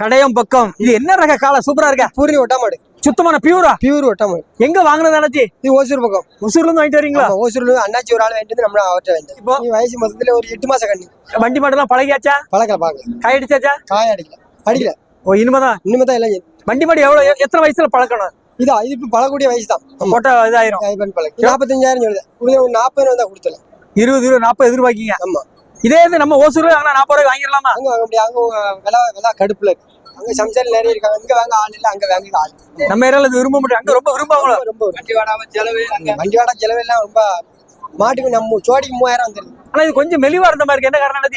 கடையம் பக்கம். இது என்ன ரக காலை சூப்பரா இருக்க? பூர்ணி ஒட்டாமாடு. சுத்தமான பியூரா? பியூர் ஒட்டாமாடு. எங்க வாங்குனது அண்ணாச்சி? இது ஓசூர் பக்கம். ஒசூர்ல இருந்து வாங்கிட்டு வரீங்களா? ஓசூர்ல அண்ணாச்சி ஒரு ஆள் வாங்கிட்டு நம்மள அவர்கிட்ட வாங்கிட்டு இப்போ? வயசு மொத்தத்துல ஒரு எட்டு மாசம் கண்ணி. வண்டி மாடெல்லாம் பழகியாச்சா? பழக்கல பாக்கல காய் அடிச்சாச்சா? காய அடிக்கல. அடிக்கல. ஓ இனிமேதான் இனிமே தான் எல்லாம் செய்யுது. வண்டி மாடு எவ்வளவு எத்தனை வயசுல பழக்கணும்? இதா இது இப்ப பழக்கூடிய வயசு தான். போட்டா இதாயிரும். நாற்பத்தஞ்சாயிரம் சொல்லுது. நாற்பது வந்தா கொடுத்தல இருபது இருபது நாற்பது எதிர்பார்க்கீங்க? ஆமா. இதே இது நம்ம ஓசூர்ல வாங்கினா நாற்பது ரூபாய் வாங்கிடலாமா? அங்க வாங்க முடியாது. அங்க விலை விலை கடுப்புல இருக்கு. அங்க சம்சாரி நிறைய இருக்காங்க இங்க வாங்க ஆள் இல்ல அங்க வாங்க ஆள். நம்ம ஏரியால இது விரும்ப முடியும் அங்க ரொம்ப விரும்புவாங்களோ ரொம்ப வண்டி வாடகை செலவு வண்டி வாடகை செலவு எல்லாம் ரொம்ப மாட்டுக்கு நம்ம சோடிக்கு மூவாயிரம் வந்துருது. ஆனா இது கொஞ்சம் மெலிவா இருந்த மாதிரி இருக்கு. என்ன காரணம்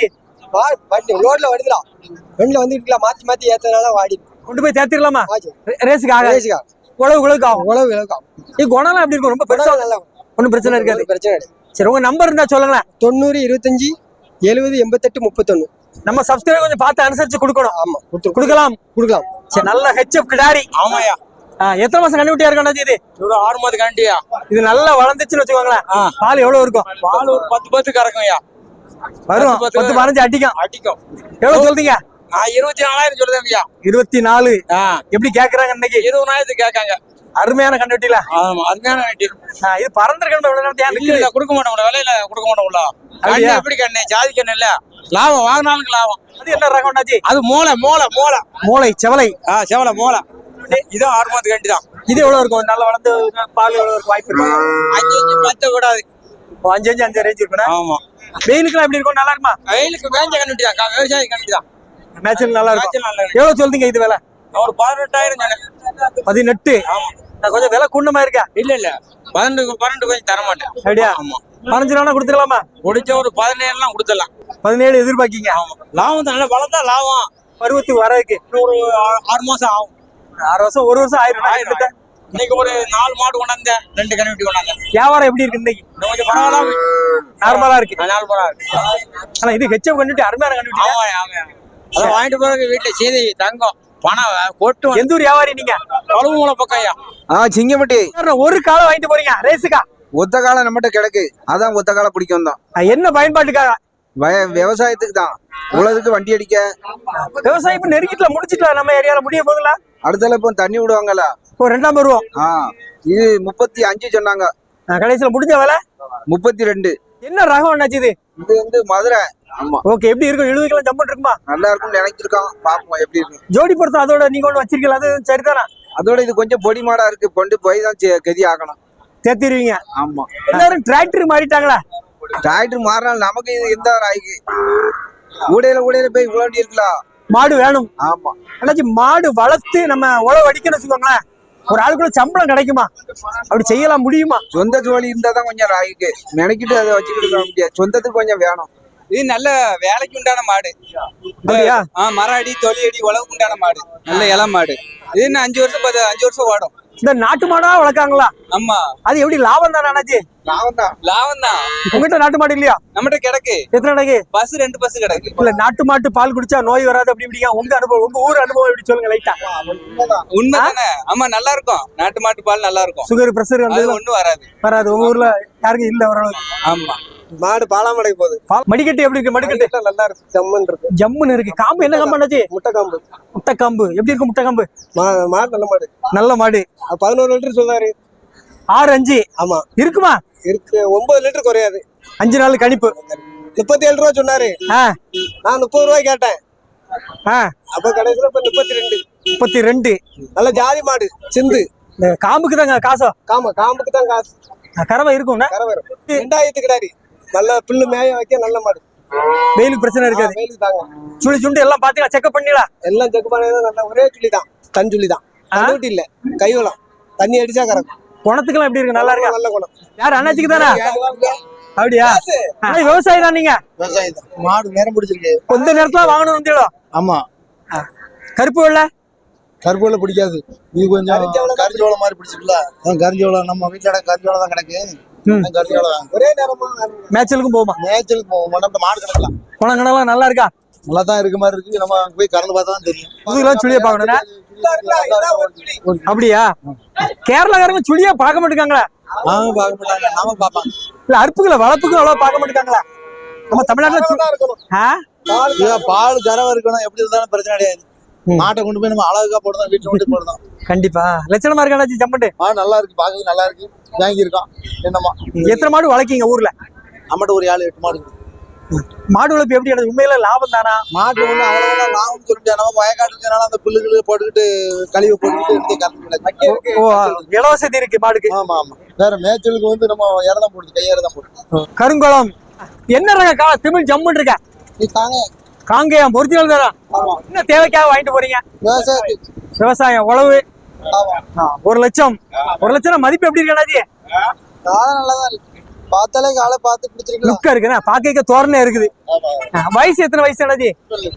வா- வண்டி ரோட்ல வருதுலாம் வண்டியில வந்துட்டு இருக்கலாம். மாத்தி மாத்தி ஏத்தனால வாடி. கொண்டு போய் ரே- ரேஸுக்கு ஆகாது. ரேஸுக்கா உழவு உழவுக்கு ஆகும். உழவு விளக்கம் இது குணம்லாம் எப்படி இருக்கும்? ரொம்ப பெருசா நல்லா ஒன்றும் பிரச்சனை இருக்காது. பிரச்சனை சரி உங்க நம்பர் இருந்தா சொல்லுங்களேன். தொண்ணூறு இருபத்தஞ்சு எழுபது எண்பத்தெட்டு முப்பத்தொன்னு. நம்ம சப்ஸ்கிரைப் கொஞ்சம் பார்த்து அனுசரிச்சு கொடுக்கணும். ஆமா கொடுத்து கொடுக்கலாம். கொடுக்கலாம். சரி நல்ல ஹெச்எப் கிடாரி. ஆமாயா எத்தனை மாசம் கண்டுபிட்டியா இருக்கும் இது? இவ்வளவு ஆறு மாதம் கண்டியா இது நல்லா வளர்ந்துச்சுன்னு வச்சுக்கோங்களேன். பால் எவ்வளவு இருக்கும்? பால் ஒரு பத்து பத்து கறக்கும்யா. வரும். பத்து, பதினஞ்சு அடிக்கும். அடிக்கும். எவ்வளவு சொல்றீங்க? நான் இருபத்தி நாலாயிரம் சொல்லுதேன்யா. இருபத்தி நாலு. எப்படி கேக்குறாங்க இன்னைக்கு? இருபதாயிரத்துக்கு கேட்காங்க. அருமையான கண்டுபிட்டில ஆமா அருமையான கண்டி இது பறந்துருக்கணும் எவ்வளவு நேரத்தை ஏன் கொடுக்க மாட்டோம் விலையில கொடுக்க மாட்டோம்ல கண்ணு அப்படியா? எப்படி கண்ணு? ஜாதி கண்ணு இல்ல. லாபம் வாங்கினாலும் லாபம். அது என்ன ரகம் அண்ணாச்சி? அது மூளை மூளை மூளை. மூளை செவலை. ஆ செவல மூளை. இதான் ஆறு மாதம் கண்டி தான். இது எவ்வளவு இருக்கும்? நல்லா வளர்ந்து பால் எவ்வளவு இருக்கும்? வாய்ப்பு இருக்கு? அஞ்சு அஞ்சு பத்து விடாது ஓ, அஞ்சு அஞ்சு அஞ்சு ரேஞ்ச் இருக்கணும் ஆமா. வெயிலுக்குலாம் எப்படி இருக்கும்? நல்லா இருக்குமா? வெயிலுக்கு வேஞ்ச கண்ணுட்டி தான் விவசாயி கண்ணுட்டி தான் மேட்சில் நல்லா இருக்கும் எவ்வளவு சொல்றீங்க இது விலை? ஒரு பதினெட்டாயிரம் பதினெட்டு? கொஞ்சம் விலை கூண்டமா இருக்கா? இல்ல இல்ல. பன்னெண்டு பன்னெண்டு கொஞ்சம் தர மாட்டேன் அப்படியா? ஆமா. பதினஞ்சு ரூபா கொடுத்துக்கலாமா? முடிச்ச ஒரு பதினேழுலாம் கொடுத்துடலாம். பதினேழு எதிர்பார்க்கீங்க? ஆமா. லாபம் தான்? நல்லா வளர்த்தா லாபம் பருவத்து வரதுக்கு ஆ- ஆறு மாசம் ஆகும். ஆறு வருஷம் ஒரு வருஷம் ஆயிரம். ஆயிரம். இன்னைக்கு ஒரு நாலு மாடு கொண்டாந்தேன். ரெண்டு கண்ணுட்டி கொண்டாந்தேன். வியாபாரம் எப்படி இருக்கு இன்னைக்கு? கொஞ்சம் பரவாயில்ல. நார்மலா இருக்கு. பரவாயில்ல இருக்கு. ஆனா இது ஹெச்எப் கண்டுட்டு அருமையான கண்டுட்டு ஆமா ஆமா அதான் வாங்கிட்டு போறதுக்கு வீட்டுல சீதை தங்கம். பணம் கொட்டு எந்த ஊர் வியாபாரி நீங்க? கழுவு மூளை பக்கம் ஐயா. ஆ சிங்கம்பட்டி ஒரு காலம் வாங்கிட்டு போறீங்க ரேஸுக்கா? ஒத்த காலம் நம்மகிட்ட கிடக்கு. அதான் ஒத்த காலம் பிடிக்கும் தான். என்ன பயன்பாட்டுக்காக? வய விவசாயத்துக்கு தான். உலகத்துக்கு வண்டி அடிக்க. விவசாயம் இப்ப நெருக்கிட்டுல முடிச்சிட்டலாம் நம்ம ஏரியால முடிய போகுதுல? அடுத்தால இப்போ தண்ணி விடுவாங்கல்ல. இப்போ ரெண்டாம் பருவம். ஆ இது முப்பத்தி அஞ்சு சொன்னாங்க. கடைசியில முடிஞ்ச வேலை? முப்பத்தி ரெண்டு. என்ன ரகம் என்னாச்சு இது? இது வந்து மதுரை. ஆமா. ஓகே எப்படி இருக்கும்? எழுபதுக்கெல்லாம் ஜம்பன் இருக்குமா? நல்லா இருக்கும்னு நினைச்சிருக்கோம். பாப்போம் எப்படி இருக்கு ஜோடி பொறுத்த அதோட நீங்க ஒண்ணு வச்சிருக்கீங்களா? அது சரிதானா? அதோட இது கொஞ்சம் பொடி மாடா இருக்கு. கொண்டு போய் தான் கதி ஆகணும். சேர்த்திருவீங்க ஆமா. எல்லாரும் டிராக்டர் மாறிட்டாங்களா? டிராக்டர் மாறினாலும் நமக்கு இது எந்த ஆயிக்கு ஊடையில ஊடையில போய் இவ்வளோ இருக்கலாம் மாடு வேணும். ஆமா. அண்ணாச்சி மாடு வளர்த்து நம்ம உழவு அடிக்கணும்னு வச்சுக்கோங்களேன். ஒரு ஆளுக்குள்ள சம்பளம் கிடைக்குமா? அப்படி செய்யலாம் முடியுமா? சொந்த ஜோலி இருந்தா தான் கொஞ்சம் ராய்க்கு நினைக்கிட்டு அதை வச்சுக்கிட்டு இருக்க முடியாது. சொந்தத்துக்கு கொஞ்சம் வேணும். இது நல்ல வேலைக்கு உண்டான மாடு. அப்படியா? ஆ மர அடி தொலி அடி உழவுக்கு உண்டான மாடு. நல்ல இள மாடு. இது இன்னும் அஞ்சு வருஷம் பத்து அஞ்சு வருஷம் ஓடும். இந்த நாட்டு மாடா வளர்க்காங்களா ஆமா. அது எப்படி லாபம் தானே அண்ணாச்சி? லாபம் தான். லாபம் தான் உங்ககிட்ட நாட்டு மாடு இல்லையா? நம்மகிட்ட கிடக்கு. எத்தனை நடக்கு பஸ் ரெண்டு பஸ் கிடக்கு. இல்ல நாட்டு மாட்டு பால் குடிச்சா நோய் வராது அப்படி இப்படிங்க உங்க அனுபவம் உங்க ஊர் அனுபவம் எப்படி சொல்லுங்க லைட்டா உண்மை தானே ஆமா நல்லா இருக்கும் நாட்டு மாட்டு பால் நல்லா இருக்கும் சுகர் பிரஷர் வந்து ஒண்ணும் வராது. வராது. உங்க ஊர்ல யாருக்கும் இல்ல ஓரளவுக்கு? ஆமா. மாடு பாலாமடைக்கு போகுது. மடிக்கட்டு எப்படி இருக்கு மடிக்கட்டு? நல்லா இருக்கு. ஜம்மன் இருக்கு. ஜம்முன்னு இருக்கு. காம்பு என்ன காம்பு முட்டை காம்பு. முட்டை காம்பு. எப்படி இருக்கு முட்டை காம்பு? மாடு நல்ல மாடு. நல்ல மாடு. பதினோரு லிட்டர் சொல்றாரு. ஆறு அஞ்சு? ஆமா. இருக்குமா? இருக்கு. ஒன்பது லிட்டர் குறையாது. அஞ்சு நாள் கணிப்பு. முப்பத்தி ஏழு ரூபா சொன்னாரு. நான் முப்பது ரூபாய் கேட்டேன். அப்ப கடைசியில இப்ப முப்பத்தி ரெண்டு. முப்பத்தி ரெண்டு. நல்ல ஜாதி மாடு. சிந்து. காம்புக்கு தாங்க காசோ? காம காம்புக்கு தான் காசு. கறவை இருக்கும்ண்ணா கரை வரும் ரெண்டாயிரத்து கிடாரி. நல்ல புல்லு மேய வைக்க நல்ல மாடு. வெயிலுக்கு பிரச்சனை இருக்காது. வெயிலுக்கு தாங்க. சுழி சுண்டு எல்லாம் பாத்தீங்களா? செக்அப் பண்ணிடா எல்லாம் செக் நல்ல ஒரே சுழி தான் தன் சுழி தான் இல்ல. கைவளம். தண்ணி அடிச்சா கறக்கும். குணத்துக்கெல்லாம் எப்படி இருக்கு? நல்லா இருக்கா? நல்ல குணம். யார் அண்ணாச்சிக்கு தானே? அப்படியா? விவசாயி தான் நீங்க? விவசாயம் தான். மாடு நேரம் பிடிச்சிருக்கு. கொஞ்ச நேரத்துல வாங்கணும் வந்தீங்களோ? ஆமா. கருப்பு வெள்ளை? கருவேல பிடிக்காது. இது கொஞ்சம் கரிஞ்சோளம் மாதிரி பிடிச்சிருக்கல அதான் கரிஞ்சோளம். நம்ம வீட்டுல கரிஞ்சோளம் தான் கிடக்கு. ஒரே நேரமா மேய்ச்சலுக்கும் போகுமா மேய்ச்சலுக்கு போவோம்? மாடு கிடக்கலாம் குணங்கணெல்லாம் நல்லா இருக்கா? நல்லா தான் இருக்க மாதிரி இருக்கு. நம்ம அங்க போய் கறந்து பார்த்தா தான் தெரியும். முதுகுலாம் சுழிய பார்க்கணும்னா நல்லா அப்படியா? கேரளாக்காரங்க சுழியா பார்க்க மாட்டேங்காங்களா? நாம பார்க்க மாட்டாங்க. நாம பார்ப்பாங்க. இல்ல அற்புகளை வளர்ப்புக்கும் அவ்வளவு பார்க்க மாட்டேங்காங்களா? நம்ம தமிழ்நாட்டுல பால் கறவை இருக்கணும். எப்படி இருந்தாலும் பிரச்சனை கிடையாது. மாட்டை கொண்டு போய் நம்ம அழகா போடுறோம் வீட்டுல கொண்டு போய் போடுறோம் கண்டிப்பா. லட்சணமா இருக்கா அண்ணாச்சி ஜம்பண்டு? மாடு நல்லா இருக்கு. பார்க்கறது நல்லா இருக்கு. வாங்கி இருக்கோம் என்னமா எத்தனை மாடு வளர்க்கீங்க ஊர்ல? நம்மகிட்ட ஒரு ஏழு எட்டு மாடு மாடு வளர்ப்பு எப்படி எனக்கு உண்மையில லாபம் தானா? மாட்டு ஒண்ணு அவ்வளவு லாபம் சொல்ல முடியாது நம்ம இருக்கனால அந்த புல்லுகள் போட்டுக்கிட்டு கழிவு போட்டுக்கிட்டு ஓ இலவசதி இருக்கு மாடுக்கு. ஆமா ஆமா. வேற மேய்ச்சலுக்கு வந்து நம்ம இறதான் போடுது கையாறு தான் போடுது கருங்குளம். என்ன ரக கா தமிழ் ஜம்முன்னு இருக்க? இது தாங்க. காங்கேயம் ஒரிஜினல் தானா என்ன தேவைக்காக வாங்கிட்டு போறீங்க? விவசாயம் உழவு. ஒரு லட்சம். ஒரு லட்சம் மதிப்பு எப்படி இருக்கு இருக்கு. பார்த்தாலே காலை பார்த்து லுக்கா இருக்குண்ணா. பாக்க தோரணை இருக்குது. வயசு எத்தனை வயசு அண்ணாச்சி?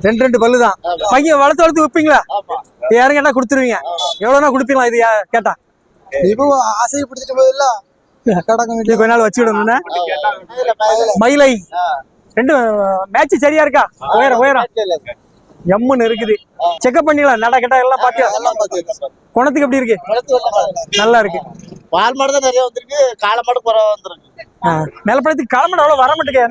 ரெண்டு ரெண்டு பல்லு தான் பையன் வளர்த்து வளர்த்து விப்பீங்களா? ஆமா. யாரும் கேட்டா கொடுத்துருவீங்க? எவ்வளவுனா கொடுப்பீங்களா இது கேட்டா? இப்போ ஆசையை பிடிச்சிட்டு போதில்ல கொஞ்ச நாள் வச்சுக்கிடணும்னா மயிலை. ரெண்டு மேட்ச் சரியா இருக்கா? உயரம் உயரம். எம்முன்னு இருக்குது. செக்அப் பண்ணிக்கலாம் நட கெட்டா எல்லாம் பாத்தியா? குணத்துக்கு எப்படி இருக்கு? நல்லா இருக்கு. பால் மாடு தான் நிறைய வந்திருக்கு. காளை மாடு குறைவா வந்திருக்கு. மேலப்படத்துக்கு கிளம்பணும் அவ்வளவு வர மாட்டேங்க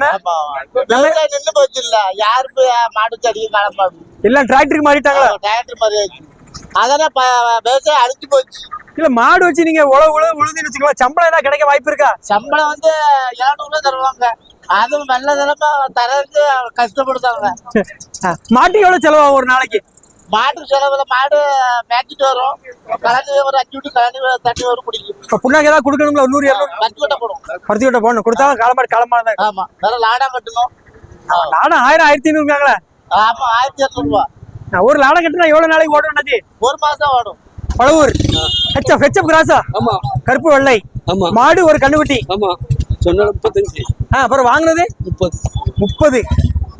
நின்று போச்சு இல்ல. யாருக்கு மாடு செடி மாடு. எல்லாம் டிராக்டருக்கு மாறிட்டாங்களா? டிராக்டர் அதெல்லாம் ப- விவசாயம் அழிஞ்சு போச்சு. இல்ல மாடு வச்சு நீங்க உழவு உழவு உழுதுன்னு வச்சுக்கலாம் சம்பளம் ஏதாவது கிடைக்க வாய்ப்பு இருக்கா? சம்பளம் வந்து இரநூறுவா தருவாங்க. அதுவும் நல்ல நிலமா தரதுக்கு கஷ்டப்படுத்தாங்க. மாட்டுக்கு எவ்வளவு செலவாகும் ஒரு நாளைக்கு? மாட்டு செலவுல மாடு மேய்ச்சிட்டு வரும். கலந்து ஒரு அஞ்சு விட்டு கலந்து தண்ணி வரும் குடிக்கும் இப்ப புண்ணாக்கு ஏதாவது கொடுக்கணும்ல ஒரு நூறு இரநூறு? பத்து விட்ட போடும் பருத்தி விட்ட போடணும். கொடுத்தா காலமாடு காலமாடு தான் ஆமா வேற லாடா கட்டணும். லாடம் ஆயிரம் ஆயிரத்தி ஐநூறுங்களே ஆமா ஆயிரத்தி இரநூறுவா ஒரு லாடம் கட்டினா எவ்வளவு நாளைக்கு ஓடும் ஒரு மாசம் ஓடும். Pazhavoor. H F H F கிராஸா? ஆமா. கருப்பு வெள்ளை. ஆமா. மாடு ஒரு கண்ணுக்குட்டி. ஆமா. சொன்ன முப்பத்தஞ்சு. ஆ அப்புறம் வாங்குனது? முப்பது. முப்பது.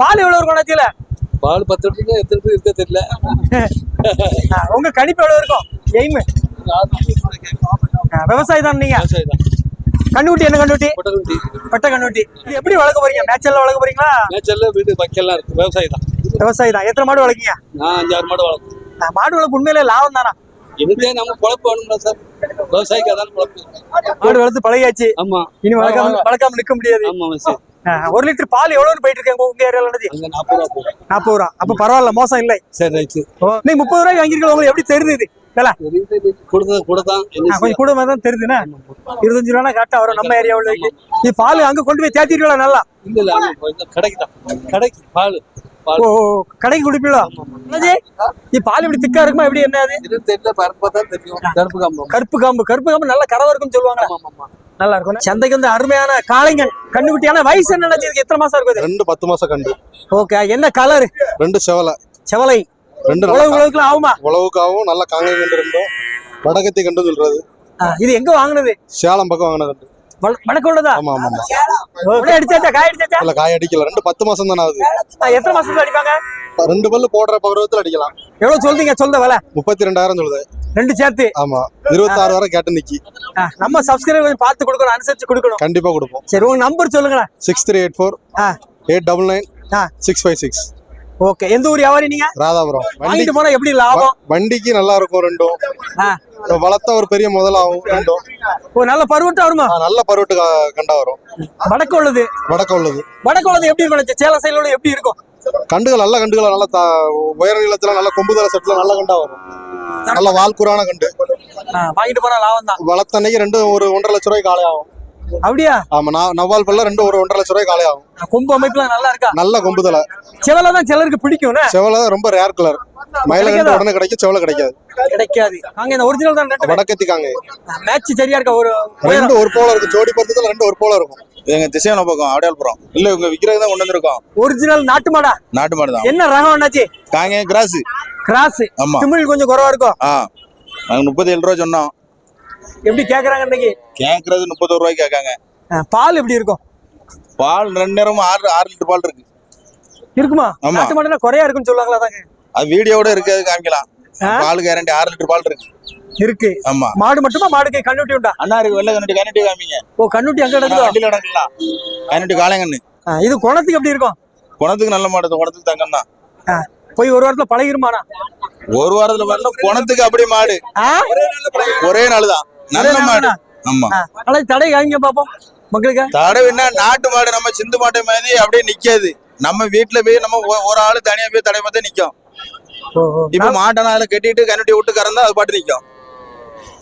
பால் எவ்வளவு இருக்கும் அண்ணாச்சியில பால் பத்து லிட்டருக்கு எத்தனை பேர் இருக்க தெரியல. உங்க கணிப்பு எவ்வளவு இருக்கும்? எய்ம். விவசாயி தான் நீங்க. விவசாயி தான். கண்ணுக்குட்டி என்ன கண்ணுக்குட்டி? கொட்டகுண்டி பட்டை கண்ணுக்குட்டி. இது எப்படி வளர்க்க போறீங்க? மேட்சல்ல வளர்க்க போறீங்களா? மேய்ச்சல்ல வீடு வைக்கலாம் இருக்கு. விவசாயி தான். விவசாயி தான். எத்தனை மாடு வளர்க்கீங்க? நான் அஞ்சாறு மாடு வளர்க்கும் ஆ, மாடு வளர்ப்பு உண்மையிலே லாபம் தானா? எனக்கே நம்ம பொழப்பு வேணும்ல சார். விவசாயிக்கு அதான் பொழப்பு மாடு வளர்த்து பழகியாச்சு. ஆமா. இனி வளர்க்காம வளர்க்காம நிக்க முடியாது. ஆமா சரி. ஒரு லிட்டர் பால் எவ்வளவு போயிட்டு இருக்கு உங்க ஏரியால நாற்பது ரூபா நாற்பது ரூபா. அப்ப பரவாயில்ல மோசம் இல்லை. சரி ரைட்டு. நீ முப்பது ரூபாய்க்கு வாங்கிருக்கீங்க உங்களுக்கு எப்படி தெரியுது இது? விலை கொடுத்தது கூட தான் தெரியுதுண்ணே இருபத்தஞ்சு ரூபா கரெக்டா வரும் நம்ம ஏரியாவுல இது பால் அங்க கொண்டு போய் தேத்திடுவீங்களா நல்லா? இல்ல இல்ல கடைக்கு பால். கடைக்கு குடிப்பீங்களா இது பால் இப்படி திக்கா இருக்குமா? எப்படி என்ன அது? இது தெரியல பரப்பா தான் தெரியும். கருப்பு காம்பு. கருப்பு காம்பு. கருப்பு காம்பு நல்லா கறவை இருக்கும்னு சொல்லுவாங்க நல்லா இருக்கும். சந்தைக்கு வந்து அருமையான காளைங்கன் கண்ணுக்குட்டியான வயசு என்ன இதுக்கு எத்தனை மாசம் இருக்குது ரெண்டு பத்து மாசம் கண்டு. ஓகே என்ன கலர் ரெண்டு செவலை. செவலை. ரெண்டு உழவு நல்லா உழவுக்குலாம் ஆகுமா? உழவுக்காகவும் நல்ல காங்கை கண்டு ரெண்டும். வடகத்தி கண்டு சொல்றது. இது எங்க வாங்குனது? சேலம் பக்கம் வாங்கின கண்டு. வட- வடக்கு உள்ளதா? ஆமா ஆமா ஆமா. உடனே அடிச்சாச்சா? காய் அடிச்சாச்சா? இல்ல காய் அடிக்கல. ரெண்டு பத்து மாசம் தானே ஆகுது. எத்தனை மாசத்துல அடிப்பாங்க? ரெண்டு பல்லு போடுற பருவத்தில் அடிக்கலாம். எவ்வளவு சொல்றீங்க? சொல்ற விலை. முப்பத்தி ரெண்டாயிரம் சொல்லுது. ரெண்டு சேர்த்து. ஆமா. இருபத்தாறு வரை கேட்டு நிக்கி. நம்ம சப்ஸ்கிரைபர் கொஞ்சம் பார்த்து கொடுக்கணும் அனுசரிச்சு கொடுக்கணும். கண்டிப்பா கொடுப்போம். சரி உங்க நம்பர் சொல்லுங்களேன். Six three eight four. Eight double nine. Six five six okay எந்த ஊர் வியாபாரி நீங்க? ராதாபுரம். வாங்கிட்டு போனா எப்படி லாபம்? வண்டிக்கு நல்லா இருக்கும் ரெண்டும். வளர்த்தா ஒரு பெரிய முதலாகும் ரெண்டும். ஒரு நல்ல பருவட்டா வருமா? நல்ல பருவட்டு கண்டா வரும். வடக்கு உள்ளது. வடக்க உள்ளது. வடக்கு உள்ளது எப்படி இருக்கும்? சேலம் சைடுல எப்படி இருக்கும்? கண்டுகள் நல்ல கண்டுகள் நல்ல உயர நீளத்துல நல்ல கொம்புதல செட்ல நல்ல கண்டா வரும். நல்ல வால்குறான கண்டு. வாங்கிட்டு போனா லாபம் தான் வளர்த்த அன்னைக்கு ரெண்டு ஒரு ஒன்றரை லட்ச ரூபாய்க்கு காலை ஆகும். அப்படியா? ஆமா நான் நவ்வால் பல்ல ரெண்டு ஒரு ஒன்றரை லட்ச ரூபாய்க்கு காலை ஆகும். கொம்பு அமைப்புலாம் நல்லா இருக்கா? நல்ல கொம்புதலை செவலை தான் சிலருக்கு பிடிக்கும்னு செவலை ரொம்ப ரேர் கலர் மயில கண்டு உடனே கிடைக்கும் செவலை கிடைக்காது. கிடைக்காது. அங்க இந்த ஒரிஜினல் தான் வடக்கத்திக்காங்க. மேட்ச் சரியா இருக்கா? ஒரு ரெண்டு ஒரு போல இருக்கும் ஜோடி பொறுத்ததுல ரெண்டு ஒரு போல இருக்கும். எங்க திசையான பக்கம் ஆடையாள்புரம் இல்ல இவங்க விக்கிறதுக்கு தான் கொண்டு வந்திருக்கோம். ஒரிஜினல் நாட்டு மாடா? நாட்டு மாடு தான். என்ன ரகம் என்னாச்சு? காங்க கிராஸ். கிராஸ். ஆமா. திமிழ் கொஞ்சம் குறவா இருக்கும். ஆ. நாங்க முப்பத்தி ஏழு ரூபா சொன்னோம். எப்படி கேக்குறாங்க இன்னைக்கு? கேக்குறது முப்பத்தோரு ரூபாய்க்கு கேட்காங்க. பால் எப்படி இருக்கும்? பால் ரெண்டு நேரமும் ஆறு ஆறு லிட்டர் பால் இருக்கு. இருக்குமா. நாட்டு மாடுனா குறையா இருக்குன்னு சொல்லுவாங்களா தாங்க அது வீடியோட இருக்கிறது காமிக்கலாம். ஆ? பால் கேரண்டி ஆறு லிட்டர் பால் இருக்கு. இருக்கு. ஆமா. மாடு மட்டுமா? மாடுக்கு கண்ணுட்டி உண்டா? அண்ணா இருக்கு வெள்ளை கண்ணுட்டி கண்ணுட்டி காமிங்க. ஓ கண்ணுட்டி அங்க நடக்குதோ வண்டியில நடக்கலாம் கண்ணுட்டி காளைங்கண்ணு ஆ, இது குணத்துக்கு எப்படி இருக்கும்? குணத்துக்கு நல்ல மாடு குணத்துக்கு தங்கம் தான். போய் ஒரு வாரத்துல பழகிருமாண்ணா? ஒரு வாரத்துல வரல குணத்துக்கு அப்படியே மாடு? ஒரே நாள் தான் நல்ல மாடு? ஆமா. ஆ, நாளைக்கு தடை காமிங்க பாப்போம் மக்களுக்கு. தடவைன்னா நாட்டு மாடு நம்ம சிந்து மாட்டை மாதிரி அப்படியே நிக்காது. நம்ம வீட்டுல போய் நம்ம ஒரு ஆளு தனியா போய் தடவை பார்த்தா நிக்கும். இப்ப மாட்டை கட்டிட்டு கண்ணுட்டி விட்டு கறந்தா அது பாட்டு நிக்கும்.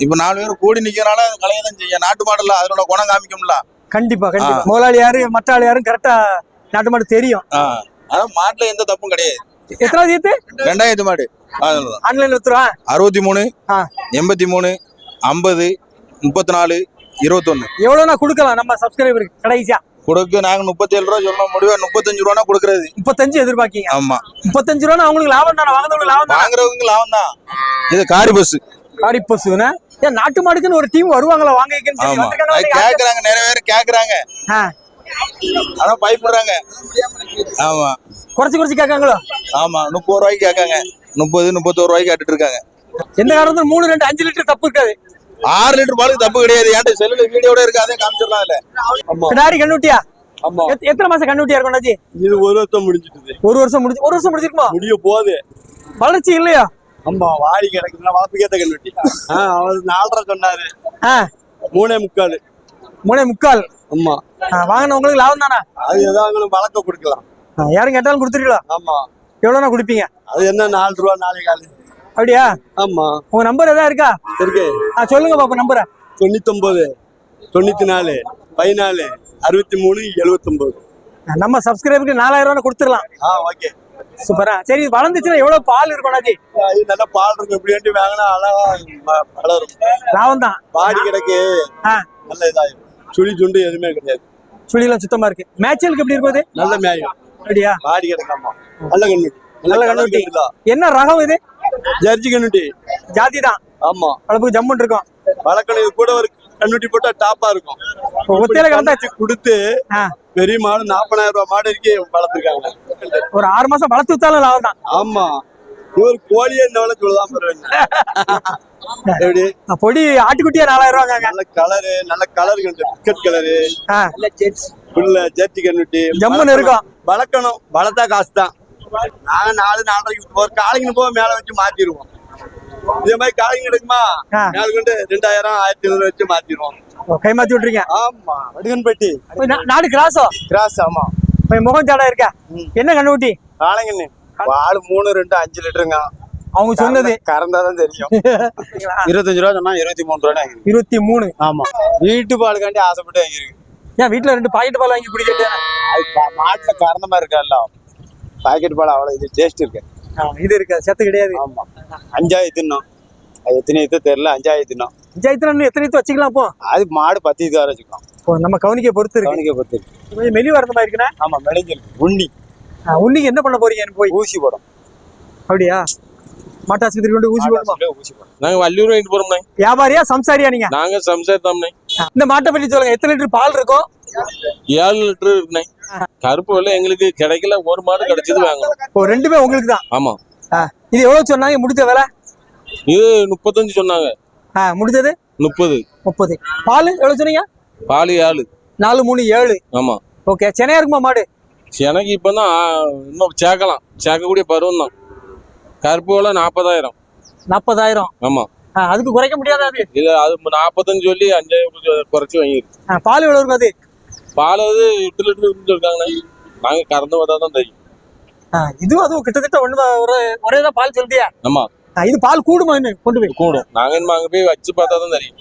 இப்ப நாலு பேர் கூடி நிக்கிறனால அது கலையதான் செய்யும் நாட்டு மாடல்ல அதனோட குணம் காமிக்கும்ல. கண்டிப்பா கண்டிப்பா. முதலாளி யாரு மற்ற ஆள் யாரும் கரெக்டா நாட்டு மாடு தெரியும். அதான் மாட்டுல எந்த தப்பும் கிடையாது. எத்தனாவது ரெண்டாயிரத்து மாடு. ஆன்லைன்ல அறுபத்தி மூணு. எண்பத்தி மூணு ஐம்பது முப்பத்தி நாலு இருபத்தொன்னு. எவ்வளவு நான் கொடுக்கலாம் நம்ம சப்ஸ்கிரைபருக்கு கடைசியா? கொடுக்க நாங்க முப்பத்தி ஏழு ரூபா சொல்லணும் முடிவா முப்பத்தஞ்சு ரூபா கொடுக்கறது. முப்பத்தஞ்சு எதிர்பார்க்கீங்க? ஆமா. முப்பத்தஞ்சு ரூபா அவங்களுக்கு லாபம் தானே? வாங்குறவங்களுக்கு லாபம் வாங்குறவங்க லாபம் தான். இது காரி பஸ் காடி பசுன ஏன் நாட்டு மாடுக்குன்னு ஒரு டீம் வருவாங்களா? வாங்க? கேக்குறாங்க. நிறைய பேர் கேக்குறாங்க. ஆ, அதான் பயப்படுறாங்க. ஆமா. குறைச்சு குறைச்சு கேட்காங்களோ? ஆமா. முப்பது ரூபாய்க்கு கேட்காங்க. முப்பது முப்பத்தோரு ரூபாய்க்கு கேட்டுட்டு இருக்காங்க. எந்த காரணத்துல மூணு ரெண்டு அஞ்சு லிட்டர் தப்பு இருக்காது. ஆறு லிட்டர் பாலுக்கு தப்பு கிடையாது. ஏன்ட்டு செல்லுல வீடியோட இருக்கு அதே காமிச்சிடலாம் இல்ல கிடாரி கண்ணுட்டியா? ஆமா. எத்தனை மாசம் கண்ணுட்டியா இருக்கும்? இது ஒரு வருஷம் முடிஞ்சிட்டு ஒரு வருஷம் முடிஞ்சு ஒரு வருஷம் முடிஞ்சிருக்குமா? முடிய போகுது. வளர்ச்சி இல்லையா? ஆமா வாடி கிடக்குதுன்னா வளர்ப்புக்கேத்த கண்ணுட்டி. அவர் நாலரை சொன்னாரு. மூணே முக்கால். மூணே முக்கால்? ஆமா. வாங்கினவங்களுக்கு லாபம் தானா? அது ஏதாவது வளர்க்க கொடுக்கலாம். யாரும் கேட்டாலும் கொடுத்துருக்கீங்களா ஆமா. எவ்வளோனா கொடுப்பீங்க? அது என்ன நாலு ரூபா நாலே கால். அப்படியா? ஆமா. உங்க நம்பர் எதாவது இருக்கா? இருக்கு. ஆ சொல்லுங்க பாப்பா நம்பரை தொண்ணூத்தொன்பது தொண்ணூத்தி நாலு பதினாலு அறுபத்தி மூணு எழுவத்தொன்பது நம்ம சப்ஸ்கிரைபருக்கு நாலாயிரம் ரூபா கொடுத்துடலாம். ஆ ஓகே. சூப்பரா சரி வளர்ந்துச்சுன்னா எவ்வளவு பால் இருக்கும் அண்ணாச்சி? நல்லா பால் இருக்கும். இப்படி வாங்கினா அழகா வளரும் லாபம் தான் பாடி கிடக்கு. நல்ல இதாயிரும். சுழி துண்டு எதுவுமே கிடையாது. சுழிலாம் சுத்தமா இருக்கு. மேட்சலுக்கு எப்படி இருக்குது? நல்ல மேயும் அப்படியா? பாடி கிடக்காமா நல்ல கண்ணுட்டி நல்ல கண்ணுட்டி. என்ன ரகம் இது? ஜர்ஜி கண்ணுட்டி ஜாதி தான் ஆமா. வளர்ப்புக்கு ஜம்முன் இருக்கும். வழக்கணும் இது கூட ஒரு கண்ணுட்டி போட்டா டாப்பா இருக்கும். ஒத்தையில கண்ணுட்டி கொடுத்து பெரிய மாடு நாற்பதாயிரம் ரூபாய் மாடு இருக்கே வளர்த்துருக்காங்க. ஒரு ஆறு மாசம் வளர்த்து வித்தாலும் லாபம் தான் ஆமா. இவர் கோழியே இந்த பரவாயில்ல எப்படி? ஆ, பொடி ஆட்டுக்குட்டியா நாலாயிரம் ரூபாங்க நல்ல கலரு நல்ல கலர் கண்டு பிஸ்கட் கலரு ஆ. உள்ள ஜெர்சி கண்ணுட்டி. ஜம்முன்னு இருக்கும். வளர்க்கணும். வளர்த்தா காசு தான் நாங்க நாலு நாலரைக்கு ஒரு காலைக்கு போக மேல வச்சு மாத்திடுவோம். இதே மாதிரி காலைக்கு எடுக்குமா. மேல கொண்டு ரெண்டாயிரம் ஆயிரத்தி ஐநூறு வச்சு மாத்திடுவோம். கை மாத்தி விட்டுறீங்க ஆமா வடுகன்பட்டி. போய் நா- நாடு கிராஸோ? கிராஸ் ஆமா. போய் முகம் ஜாடா இருக்கா? என்ன கண்ணுக்குட்டி? காலைங்கண்ணு. பால் மூணு ரெண்டு அஞ்சு லிட்டருங்க. அவங்க சொன்னது. கறந்தாதான் தெரியும். இருபத்தஞ்சு ரூபா சொன்னா இருபத்தி மூணு ரூபா இருபத்தி மூணு. ஆமா. வீட்டு பாலுக்காண்டி ஆசைப்பட்டு வாங்கியிருக்கு. ஏன் வீட்டுல ரெண்டு பாக்கெட் பால் வாங்கி குடிக்கிட்டு அது பா- மாட்டுல கறந்த மாதிரி இருக்கா பாக்கெட் பால் அவ்வளவு இது டேஸ்ட் இருக்கு. இது இருக்கு சத்து கிடையாது. ஆமா. அஞ்சாயிரம் தின்னோம். அது எத்தனை இது தெரியல அஞ்சாயிரம் தின்னோம். ஜெயித்தன எத்தனை இது வச்சுக்கலாம் அப்போ அது மாடு பத்து இது வர வச்சுக்கலாம். இப்போ நம்ம கவனிக்க பொறுத்து இருக்கு. கவனிக்க பொறுத்து கொஞ்சம் மெலி வரந்த மாதிரி இருக்குண்ணா? ஆமா மெலிஞ்சிருக்கு. உண்ணி. உன்னிக்கு என்ன பண்ண போறீங்க போய்? ஊசி போடும். அப்படியா? மாட்டாஸ்பத்திரி கொண்டு ஊசி போடுமா? ஊசி போடும். நாங்க வள்ளியூர் வாங்கிட்டு போறோம்ண்ணே. வியாபாரியா சம்சாரியா நீங்க? நாங்க சம்சார் தாம்ண்ணே இந்த மாட்டை பற்றி சொல்லுங்க எத்தனை லிட்டர் பால் இருக்கும் ஏழு லிட்டர் இருக்குண்ணே. கருப்பு வெள்ளை எங்களுக்கு கிடைக்கல ஒரு மாடு கிடைச்சது வாங்கணும் ரெண்டுமே உங்களுக்கு தான் ஆமா இது எவ்வளவு சொன்னாங்க? முடிச்ச விலை? இது முப்பத்தஞ்சு சொன்னாங்க. ஆ முடிஞ்சது? முப்பது. முப்பது. பால் எவ்வளவு சொன்னீங்க? பால் ஏழு. நாலு மூணு ஏழு. ஆமா. ஓகே சென்னையா இருக்குமா மாடு? எனக்கு இப்பதான் இன்னும் சேர்க்கலாம். சேர்க்கக்கூடிய பருவம் தான். கருப்பு வெள்ளை நாற்பதாயிரம் நாற்பதாயிரம் ஆமா. அதுக்கு குறைக்க முடியாதா அது? இது அது நாற்பத்தஞ்சு சொல்லி அஞ்சாயிரம் குறைச்சி வாங்கியிருக்கு ஆ, பால் எவ்வளவு இருக்கும் அது? பால் அது எட்டு லிட்டர் இருக்காங்கண்ணே நாங்க கறந்து வந்தா தான் தெரியும் இதுவும் அதுவும் கிட்டத்தட்ட ஒண்ணு ஒரு ஒரே தான் பால் சொல்றியா ஆமா. இது பால் கூடுமா இன்னும் கொண்டு போய்? கூடும். நாங்க இனிமே அங்க போய் வச்சு பார்த்தா தான் தெரியும்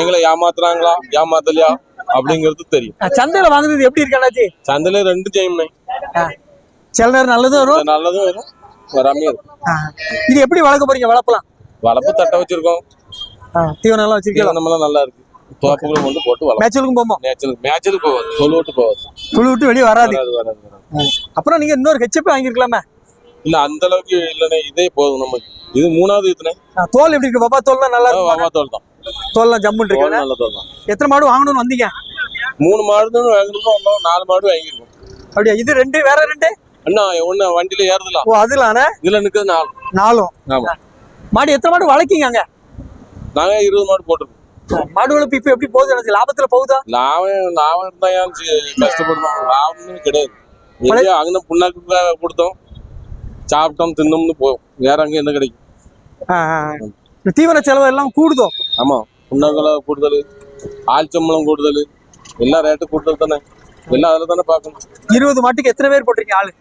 எங்களை ஏமாத்துறாங்களா ஏமாத்தலையா அப்படிங்கிறது தெரியும். சந்தையில வாங்குறது எப்படி இருக்காச்சு சந்தையில ரெண்டு செய்யும்ண்ணே சில நேரம் நல்லதும் வரும். நல்லதும் வரும். ஆ, இது எப்படி வளர்க்க போறீங்க? வளர்ப்பலாம் வளர்ப்பு தட்டை வச்சிருக்கோம். தீவனம் எல்லாம் வச்சிருக்கீங்களா? தீவனமெல்லாம் நல்லா இருக்கு. கொண்டு போட்டு வளர்ப்போம் மேட்சலுக்கும் போமா மேய்ச்சலுக்கு போகாது தொழு விட்டு போகாது. குழு விட்டு வெளியே வராது. வராது வராது வராது. அப்புறம் நீங்க இன்னொரு ஹெச்எப் வாங்கிருக்கலாமே இல்ல அந்த அளவுக்கு இல்லைண்ணே. இதே போதும் நமக்கு. இது மூணாவது இதுனே ஆ, தோல் எப்படி இருக்கு? பாப்பா தோல்லாம் நல்லா இருக்கும்? வாமா தோல் தான். தோல்லாம் ஜம்முன்னு தோல் இருக்கு நல்ல தோல் தான். எத்தனை மாடு வாங்கணும்னு வந்தீங்க? மூணு மாடு தான் வாங்கணும்னா நாலு மாடு வாங்கியிருக்கோம். அப்படியா? இது ரெண்டு வேற ரெண்டு? அண்ணா ஒண்ணு வண்டியில ஏறுதலாம் ஓ அதுலான இதுல நிக்கிறது நாலு. நாலும்? ஆமா. மாடு எத்தனை மாடு வளர்க்கீங்க அங்க? நாங்க இருபது மாடு போட்டிருக்கோம். மாடு வளர்ப்பு இப்ப எப்படி போகுது? எனக்கு லாபத்துல போகுதா? லாபம் லாபம் சி- கஷ்டப்படணும் லாபம்னு கிடையாது. அங்கே புண்ணாக்கு கொடுத்தோம். சாப்பிட்டோம் தின்னோம்னு போகும் வேற அங்க என்ன கிடைக்கும்? தீவன செலவு எல்லாம் கூடுதோ? ஆமா. புண்ணாக்குல கூடுதல் ஆள் சம்பளம் கூடுதல் எல்லா ரேட்டு கூடுதல் தானே? எல்லாம் அதில் தானே பார்க்கணும். இருபது மாட்டுக்கு எத்தனை பேர் போட்டிருக்கீங்க ஆளு?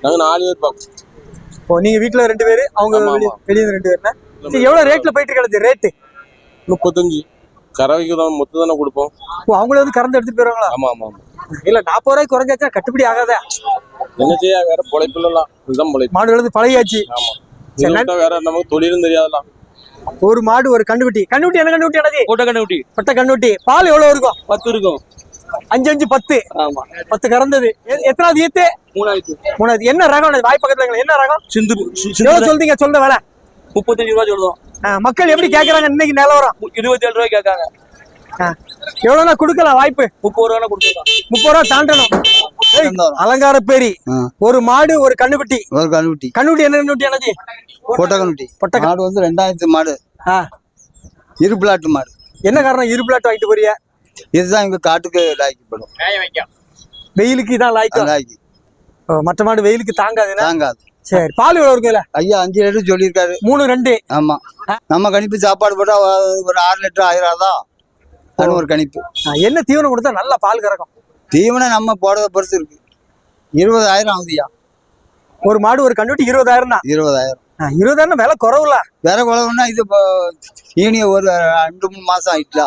நாங்க நாலு பேர் பார்க்கணும். ஓ நீங்க வீட்டுல ரெண்டு பேரு அவங்க வெளிய- ரெண்டு பேருனா? எவ்வளவு ரேட்ல போயிட்டு கிடக்கு ரேட்டு முப்பத்தஞ்சு. கறவைக்கு தான் மொத்தம் தானே கொடுப்போம்? ஓ அவங்கள வந்து கறந்து எடுத்துட்டு போயிருவாங்களா? ஆமா ஆமா ஆமா. இல்ல நாற்பது ரூபாய்க்கு குறைஞ்சாச்சா கட்டுப்படி ஆகாத? என்ன செய்ய வேற பொழைப்புலாம் இதுதான் பொழைப்பு. மாடு வளர்ந்து பழகியாச்சு. ஆமா. இதை வேற நமக்கு தொழிலும் தெரியாதுலாம். ஒரு மாடு ஒரு கண்டுக்குட்டி கண்டுக்குட்டி என்ன கண்டுக்குட்டி என்னது கூட்ட கண்டுபிடி பட்ட கண்டுக்குட்டி பால் எவ்வளவு இருக்கும்? பத்து இருக்கும். அஞ்சு அஞ்சு பத்து. ஆமா. பத்து கறந்தது. எத்தனாவது ஈத்து? மூணாயிரத்து. மூணாவது. என்ன ரகம் அது? வாய் பக்கத்துல. என்ன ரகம்? சிந்து சொல்றீங்க சொல்ற வேலை. முப்பத்தஞ்சு ரூபா சொல்லுவோம் மக்கள் எப்படி கேக்குறாங்க? இன்னைக்கு நிலவரம் இருபத்தி ஏழு ரூபாய் கேட்காங்க. எவ்வளவுனா கொடுக்கலாம் வாய்ப்பு. முப்பது ரூபா கொடுத்துருக்கோம் முப்பது ரூபா தாண்டணும். அலங்கார பேரி. ஒரு மாடு ஒரு கண்ணுக்குட்டி. ஒரு கண்ணுக்குட்டி. கண்ணுக்குட்டி என்ன கண்ணுக்குட்டி என்னது? பொட்டை கண்ணுக்குட்டி. பொட்டை மாடு வந்து ரெண்டாயிரத்து மாடு. ஆ. இருப்பிலாட்டு மாடு. என்ன காரணம்? இருப்பிளாட்டு வாங்கிட்டு போறிய? இதுதான் எங்க காட்டுக்கு லாய்க்கப்படும். வெயிலுக்கு இதான் லாய்க்கும். லாய்க்கு. ஓ, மற்ற மாடு வெயிலுக்கு தாங்காதுன்னா? தாங்காது. சரி பால் எவ்வளவு இருக்குல்ல ஐயா அஞ்சு லிட்டர் சொல்லியிருக்காரு. மூணு ரெண்டு. ஆமா. நம்ம கணிப்பு சாப்பாடு போட்டா ஒரு ஆறு லிட்டர் ஆயிராதா? அது ஒரு கணிப்பு. என்ன தீவனம் கொடுத்தா நல்லா பால் கறக்கும்? தீவனம் நம்ம போடுறத பொறுத்து இருக்கு. இருபதாயிரம் ஆகுதுயா ஒரு மாடு ஒரு கண்ணுக்குட்டி இருபதாயிரம். தான் இருபதாயிரம் இருபதாயிரம் விலை குறவுல. வேற குழம்புனா இது ஈனிய ஒரு ரெண்டு மூணு மாசம் ஆயிட்டா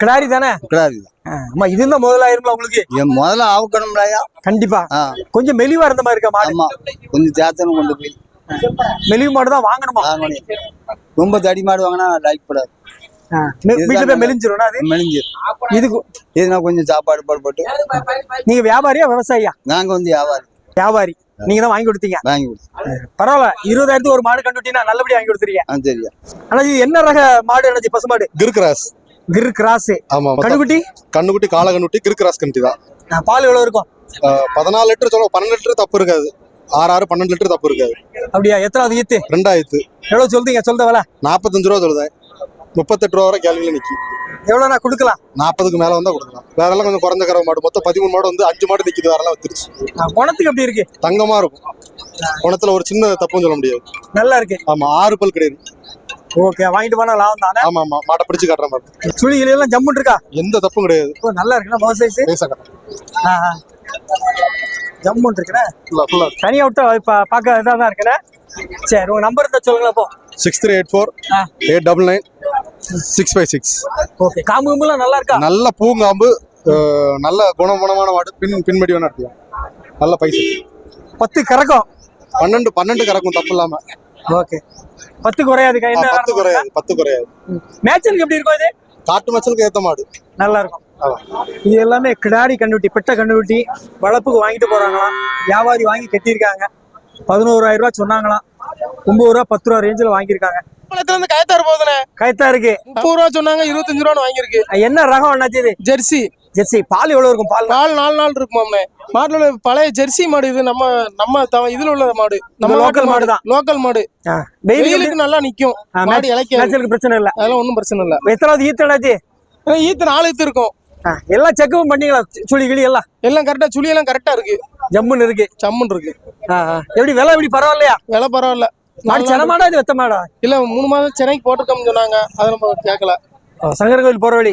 கிடாரி தானே? கிடாரி ஆ, அம்மா இது தான் முதலாயிரும்ல உங்களுக்கு? என் முதல்ல ஆவுக்கணும்லையா கண்டிப்பா. கொஞ்சம் மெலிவா இருந்த மாதிரி இருக்கா ஆமா. கொஞ்சம் தேத்தனும் கொண்டு போய் மெலிவு மாடு தான் வாங்கணுமா? வாங்கணும் ரொம்ப தடி மாடு வாங்கினா லைக் படாது. வீட்டுல போய் மெலிஞ்சிரும் அது? மெலிஞ்சு இதுக்கு இதுனா கொஞ்சம் சாப்பாடு பாடு போட்டு. நீங்க வியாபாரியா விவசாயியா? நாங்க வந்து வியாபாரி. வியாபாரி. நீங்க தான் வாங்கி கொடுத்தீங்க. வாங்கி பரவாயில்ல. இருபதாயிரத்துக்கு ஒரு மாடு கண்டுட்டீங்கன்னா நல்லபடியா வாங்கி கொடுத்துருக்கீங்க. ஆ சரியா. ஆனா இது என்ன ரக மாடு என்னது பசு மாடு? கிருக்கிராஸ் கிர் கிராஸ் ஆமா மொத்தம் கண்டுக்குட்டி கண்ணுக்குட்டி காளை கண்ணுக்குட்டி கிருக்கிராஸ் கண்ணுட்டி தான். பால் எவ்வளவு இருக்கும்? பதினாலு லிட்டர் சொல்ல பன்னெண்டு லிட்டர் தப்பு இருக்காது. ஆறு ஆறு பன்னெண்டு லிட்டர் தப்பு இருக்காது. அப்படியா? எத்தனாவது ஈத்து? ரெண்டாயிரத்து. எவ்வளவு சொல்றீங்க? சொல்ற வேலை? நாற்பத்தஞ்சு ரூபா சொல்லுதேன் முப்பத்தெட்டு ரூபா வரை கேள்வியில நிக்கி எவ்வளவு நான் கொடுக்கலாம்? நாற்பதுக்கு மேல வந்தா கொடுக்கலாம். வேற எல்லாம் கொஞ்சம் குறைஞ்ச கறவை மாடு. மொத்தம் பதிமூணு மாடு வந்து அஞ்சு மாடு நிக்குது வேற எல்லாம் வந்துருச்சு குணத்துக்கு எப்படி இருக்கு? தங்கமா இருக்கும். குணத்துல ஒரு சின்ன தப்பும் சொல்ல முடியாது. நல்லா இருக்கு. ஆமா ஆறு பல் கிடையாது. ஓகே வாங்கிட்டு போனா லாபம் தானே? ஆமா ஆமா மாட்டை பிடிச்சு காட்டுற மாதிரி சுழி எல்லாம் ஜம்முன் இருக்கா? எந்த தப்பும் கிடையாது. ஓ, நல்லா இருக்குண்ணா மொதல் சைஸ் பேச காட்டுறேன் ஜம்முன் இருக்குண்ணே? ஃபுல்லா ஃபுல்லா தனியா விட்டா இப்ப பார்க்க இதாக தான் இருக்குண்ணே. சரி உங்க நம்பர் இருந்தா சொல்லுங்களேன் அப்போ six three eight four. Eight double nine six five six okay காம்பு கும்புலாம் நல்லா இருக்கா? நல்ல பூங்காம்பு நல்ல குணகுணமான மாடு. பின் பின்மடி வேணா எடுத்துக்கலாம். நல்ல பைசா. பத்து கறக்கும். பன்னெண்டு பன்னெண்டு கறக்கும் தப்பு இல்லாம. ஓகே பத்து குறையாது பத்து குறையாது பத்து குறையாது. மேட்சலுக்கு எப்படி இருக்கும் இது? காட்டு மச்சலுக்கு ஏத்த மாடு. நல்லா இருக்கும். இது எல்லாமே கிடாரி கண்டுட்டி பெட்ட கண்டுட்டி வளர்ப்புக்கு வாங்கிட்டு போறாங்களாம். வியாபாரி வாங்கி கட்டியிருக்காங்க. பதினோராயிரம் ரூபாய் சொன்னாங்களாம். ஒன்பது ரூபா பத்து ரூபா ரேஞ்சில் வாங்கியிருக்காங்க. இருந்து கயத்தாறு போகுதுண்ணே. கைத்தா இருக்கு. முப்பது ரூபா சொன்னாங்க இருபத்தஞ்சு ரூபான்னு வாங்கியிருக்கு. என்ன ரகம் என்னாச்சு இது? ஜெர்சி. ஜெர்சி. பால் எவ்வளவு இருக்கும்? பால்? நாலு நாலு நாள் இருக்குமாம்ண்ணே மாட்டுல பழைய ஜெர்சி மாடு இது நம்ம நம்ம இதுல உள்ள மாடு. நம்ம local மாடு. தான். லோக்கல் மாடு வெயிலுக்கு நல்லா நிக்கும். மாடு மேட்சலுக்கு பிரச்சனை இல்ல. அதெல்லாம் ஒன்றும் பிரச்சனை இல்லை. எத்தனாவது ஈத்து என்னாச்சு ஆனா ஈத்து நாலு ஈத்து இருக்கும். எல்லாம் செக்அப் பண்ணீங்களா? சுழி கிளி எல்லாம்? எல்லாம் கரெக்டா சுழி எல்லாம் கரெக்டா இருக்கு. ஜம்முன்னு இருக்கு. சம்முன்னு இருக்கு. எப்படி விலை எப்படி பரவாயில்லையா? விலை பரவாயில்ல. மாடு நாலு சென நாள் மாடா இது வெத்த மாடா? இல்ல மூணு மாதம் சென்னைக்கு போட்டிருக்கோம்னு சொன்னாங்க. அதை நம்ம கேட்கல சங்கர கோயில் போற வழி.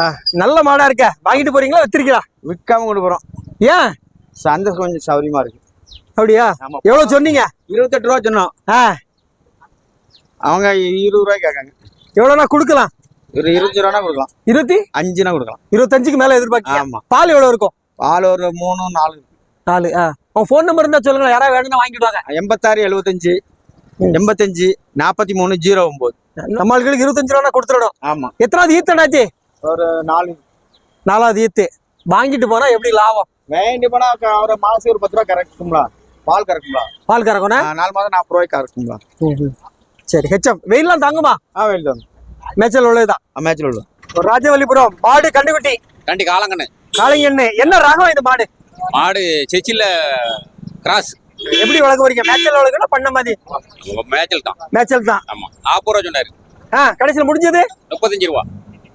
ஆ, நல்ல மாடா இருக்க. வாங்கிட்டு போறீங்களா வித்திருக்கீங்களா? விற்காம கொண்டு போறோம். ஏன்? சந்தை கொஞ்சம் சௌரியமா இருக்கு. அப்படியா? ஆமா. எவ்வளவு சொன்னீங்க? இருபத்தெட்டு ரூபா சொன்னோம். ஆ. அவங்க இருபது ரூபாய் கேட்காங்க. எவ்வளவுனா கொடுக்கலாம்? ஒரு இருபத்தஞ்சு ரூபா கொடுக்கலாம். இருபத்தி? அஞ்சுனா கொடுக்கலாம். இருபத்தஞ்சுக்கு மேல எதிர்பார்க்க ஆமா. பால் எவ்வளவு இருக்கும்? பால் ஒரு மூணு நாலு. நாலு ஆ. உங்க ஃபோன் நம்பர் இருந்தா சொல்லுங்க யாராவது வேணும்னா வாங்கிடுவாங்க. எண்பத்தாறு எழுபத்தஞ்சு எண்பத்தஞ்சு நாற்பத்தி மூணு ஜீரோ ஒன்பது. நம்ம ஆளுகளுக்கு இருபத்தஞ்சு ரூபா கொடுத்துடணும். ஆமா. எத்தனாவது ஈத்தனாச்சு ஒரு நாலு. நாலாவது ஈத்து. வாங்கிட்டு போனா எப்படி லாபம்? வேண்டி போனா ஒரு மாசம் ஒரு பத்து ரூபா கறக்குங்களா பால் கறக்குங்களா பால் கறக்கணும் ஆ, நாலு மாதம் நாற்பது ரூபாய்க்கு கறக்குங்களா சரி ஹெச்எப் வெயில்லாம் தாங்குமா? ஆ வெளில வந்து மேய்ச்சல் உள்ளதுதான். மேட்ச்ல உள்ள ஒரு ராஜவல்லிபுரம் மாடு கண்டுக்குட்டி ரெண்டு காலங்கண்ணு. காளைங்கண்ணு. என்ன ரகம் இது மாடு? மாடு செச்சில கிராஸ் எப்படி வளர்க்க போறீங்க? மேய்ச்சல் வளர்க்கணும் பண்ண மாதிரி? மேய்ச்சல் தான். மேய்ச்சல் தான். ஆமா. நாற்பது ரூபா சொன்னாரு. ஆ கடைசியில் முடிஞ்சது? முப்பத்தஞ்சு ரூபா.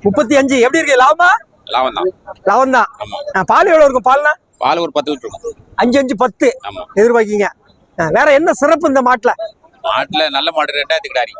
முப்பத்தி அஞ்சு. எப்படி இருக்கு? லாபமா? லாபம் தான். லாபம் தான். ஆமா. பால் எவ்வளவு இருக்கும்? பால்னா? பால் ஒரு பத்து லிட்டர் இருக்கும் அஞ்சு அஞ்சு பத்து. ஆமா. எதிர்பார்க்கீங்க. வேற என்ன சிறப்பு இந்த மாட்டுல? மாட்டுல நல்ல மாடு ரெண்டாயிரத்து கிடாரி.